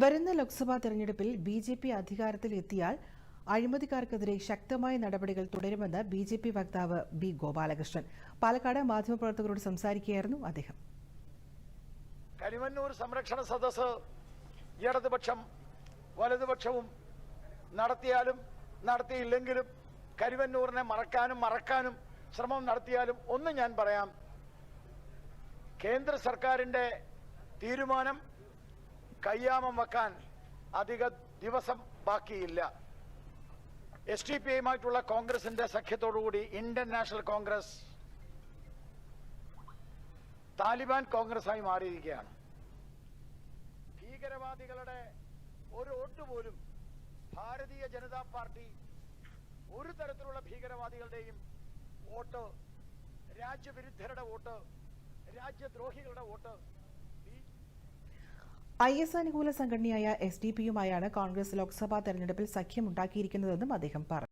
വരുന്ന ലോക്സഭാ തെരഞ്ഞെടുപ്പിൽ B J P അധികാരത്തിൽ എത്തിയാൽ അഴിമതിക്കാർക്കെതിരെ ശക്തമായ നടപടികൾ തുടരുമെന്ന് ബി ജെ പി വക്താവ് ബി ഗോപാലകൃഷ്ണൻ. പാലക്കാട് മാധ്യമപ്രവർത്തകരോട് സംസാരിക്കുകയായിരുന്നു അദ്ദേഹം. കരിമന്നൂർ സംരക്ഷണ സദസ് ഇടതുപക്ഷം വലതുപക്ഷവും നടത്തിയാലും നടത്തിയില്ലെങ്കിലും കരിവന്നൂരിനെ മറക്കാനും മറക്കാനും ശ്രമം നടത്തിയാലും ഒന്ന് ഞാൻ പറയാം. കേന്ദ്ര സർക്കാരിന്റെ തീരുമാനം കയ്യാമം വെക്കാൻ അധിക ദിവസം ബാക്കിയില്ല. എസ് ടി പി ഐയുമായിട്ടുള്ള കോൺഗ്രസിന്റെ സഖ്യത്തോടുകൂടി ഇന്ത്യൻ നാഷണൽ കോൺഗ്രസ് താലിബാൻ കോൺഗ്രസായി മാറിയിരിക്കുകയാണ്. ഭീകരവാദികളുടെ ഒരു വോട്ട് പോലും ഭാരതീയ ജനതാ പാർട്ടി ഒരു തരത്തിലുള്ള ഭീകരവാദികളുടെയും വോട്ട് രാജ്യവിരുദ്ധരുടെ വോട്ട് രാജ്യദ്രോഹികളുടെ വോട്ട് ഐ എസ് അനുകൂല സംഘടനയായ എസ് ഡി പിയുമായാണ് കോൺഗ്രസ് ലോക്സഭാ തെരഞ്ഞെടുപ്പിൽ സഖ്യമുണ്ടാക്കിയിരിക്കുന്നതെന്നും അദ്ദേഹം പറഞ്ഞു.